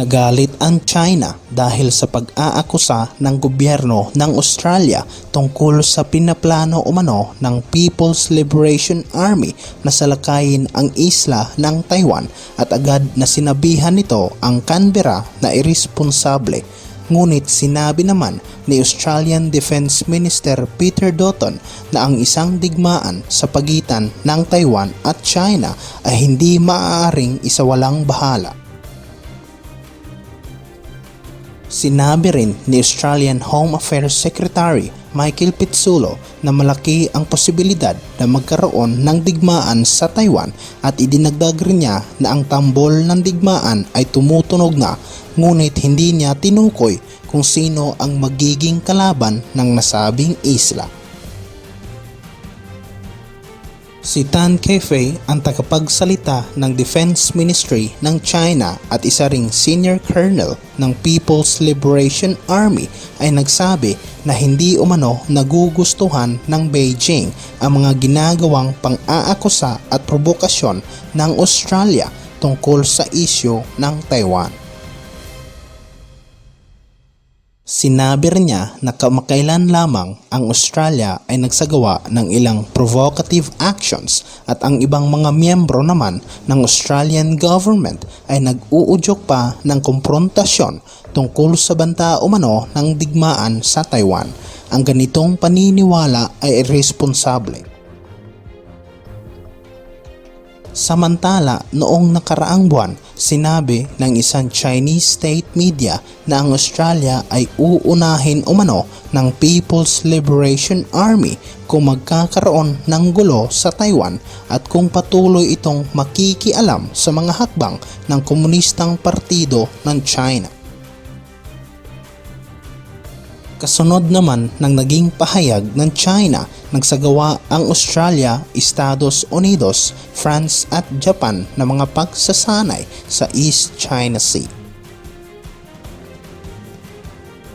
Nagalit ang China dahil sa pag-aakusa ng gobyerno ng Australia tungkol sa pinaplano umano ng People's Liberation Army na salakayin ang isla ng Taiwan at agad na sinabihan nito ang Canberra na irresponsable. Ngunit sinabi naman ni Australian Defense Minister Peter Dutton na ang isang digmaan sa pagitan ng Taiwan at China ay hindi maaaring isawalang bahala. Sinabi rin ni Australian Home Affairs Secretary Michael Pizzulo na malaki ang posibilidad na magkaroon ng digmaan sa Taiwan at idinagdag rin niya na ang tambol ng digmaan ay tumutunog na ngunit hindi niya tinukoy kung sino ang magiging kalaban ng nasabing isla. Si Tan Kefei ang tagapagsalita ng Defense Ministry ng China at isa ring senior colonel ng People's Liberation Army ay nagsabi na hindi umano nagugustuhan ng Beijing ang mga ginagawang pang-aakusa at provokasyon ng Australia tungkol sa isyo ng Taiwan. Sinabi rin niya na kamakailan lamang ang Australia ay nagsagawa ng ilang provocative actions at ang ibang mga miyembro naman ng Australian government ay nag-uudyok pa ng komprontasyon tungkol sa banta umano ng digmaan sa Taiwan. Ang ganitong paniniwala ay irresponsable. Samantala, noong nakaraang buwan, sinabi ng isang Chinese state media na ang Australia ay uunahin umano ng People's Liberation Army kung magkakaroon ng gulo sa Taiwan at kung patuloy itong makikialam sa mga hakbang ng komunistang partido ng China. Kasunod naman ng naging pahayag ng China, nagsagawa ang Australia, Estados Unidos, France at Japan ng mga pagsasanay sa East China Sea.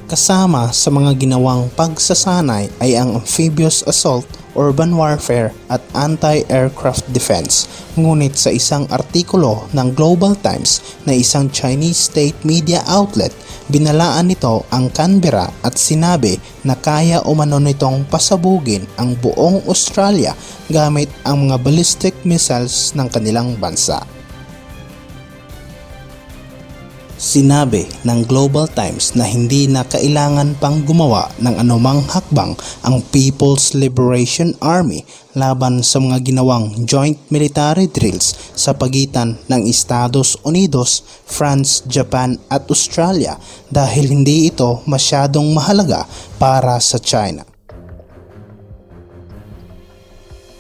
Kasama sa mga ginawang pagsasanay ay ang amphibious assault, urban warfare at anti-aircraft defense. Ngunit sa isang artikulo ng Global Times na isang Chinese state media outlet, binalaan nito ang Canberra at sinabi na kaya umano nitong pasabugin ang buong Australia gamit ang mga ballistic missiles ng kanilang bansa. Sinabi ng Global Times na hindi na kailangan pang gumawa ng anumang hakbang ang People's Liberation Army laban sa mga ginawang joint military drills sa pagitan ng Estados Unidos, France, Japan at Australia dahil hindi ito masyadong mahalaga para sa China.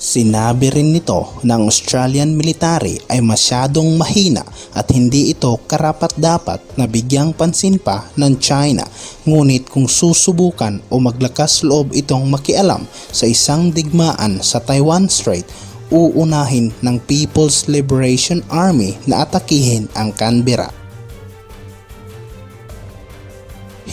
Sinabi rin nito na ang Australian military ay masyadong mahina at hindi ito karapat-dapat na bigyang pansin pa ng China. Ngunit kung susubukan o maglakas loob itong makialam sa isang digmaan sa Taiwan Strait, uunahin ng People's Liberation Army na atakihin ang Canberra.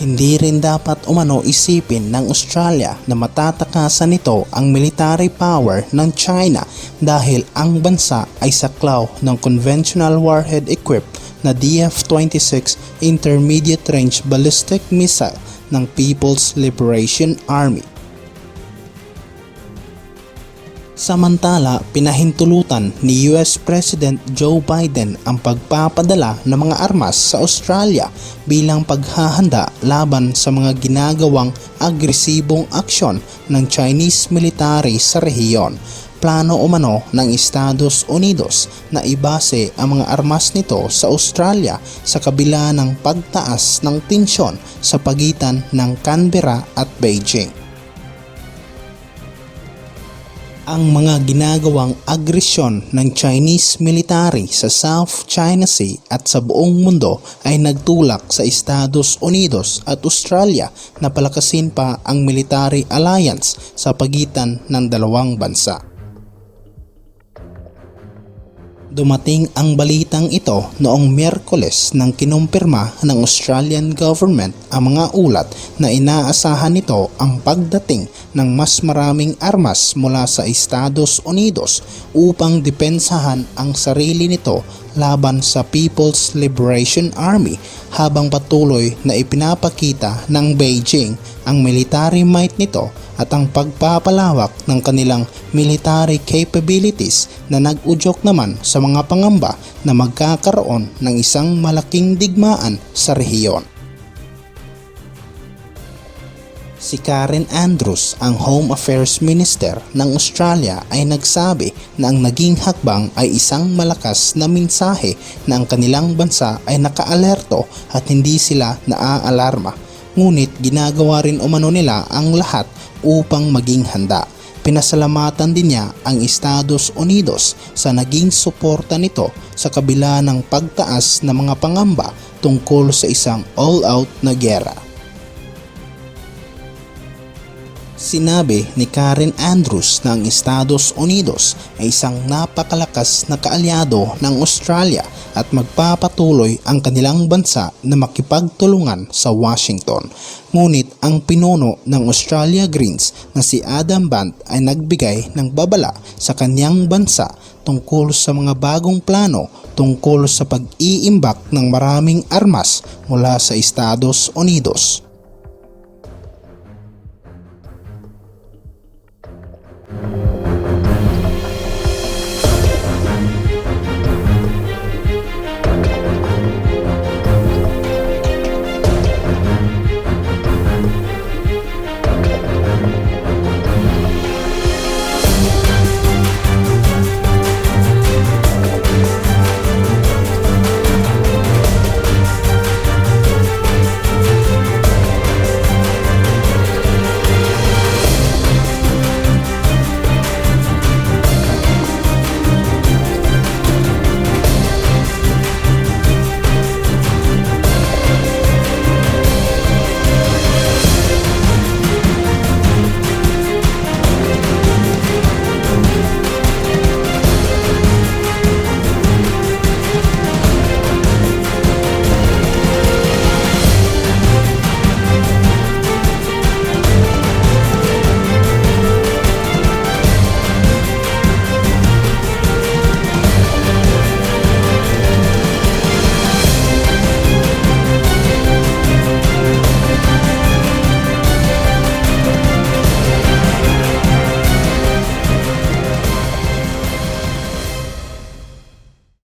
Hindi rin dapat umano isipin ng Australia na matatakasan nito ang military power ng China dahil ang bansa ay saklaw ng conventional warhead equipped na DF-26 Intermediate Range Ballistic Missile ng People's Liberation Army. Samantala, pinahintulutan ni US President Joe Biden ang pagpapadala ng mga armas sa Australia bilang paghahanda laban sa mga ginagawang agresibong aksyon ng Chinese military sa rehiyon. Plano umano ng Estados Unidos na ibase ang mga armas nito sa Australia sa kabila ng pagtaas ng tensyon sa pagitan ng Canberra at Beijing ang mga ginagawang agresyon ng Chinese military sa South China Sea at sa buong mundo ay nagtulak sa Estados Unidos at Australia na palakasin pa ang military alliance sa pagitan ng dalawang bansa. Dumating ang balitang ito noong Miyerkules nang kinumpirma ng Australian government ang mga ulat na inaasahan nito ang pagdating ng mas maraming armas mula sa Estados Unidos upang depensahan ang sarili nito laban sa People's Liberation Army habang patuloy na ipinapakita ng Beijing ang military might nito at ang pagpapalawak ng kanilang military capabilities na nag-udyok naman sa mga pangamba na magkakaroon ng isang malaking digmaan sa rehiyon. Si Karen Andrews, ang Home Affairs Minister ng Australia ay nagsabi na ang naging hakbang ay isang malakas na mensahe na ang kanilang bansa ay nakaalerto at hindi sila naaalarma. Ngunit ginagawa rin umano nila ang lahat upang maging handa. Pinasalamatan din niya ang Estados Unidos sa naging suporta nito sa kabila ng pagtaas ng mga pangamba tungkol sa isang all-out na gera. Sinabi ni Karen Andrews na ang Estados Unidos ay isang napakalakas na kaalyado ng Australia at magpapatuloy ang kanilang bansa na makipagtulungan sa Washington. Ngunit ang pinuno ng Australia Greens na si Adam Bant ay nagbigay ng babala sa kanyang bansa tungkol sa mga bagong plano tungkol sa pag-iimbak ng maraming armas mula sa Estados Unidos.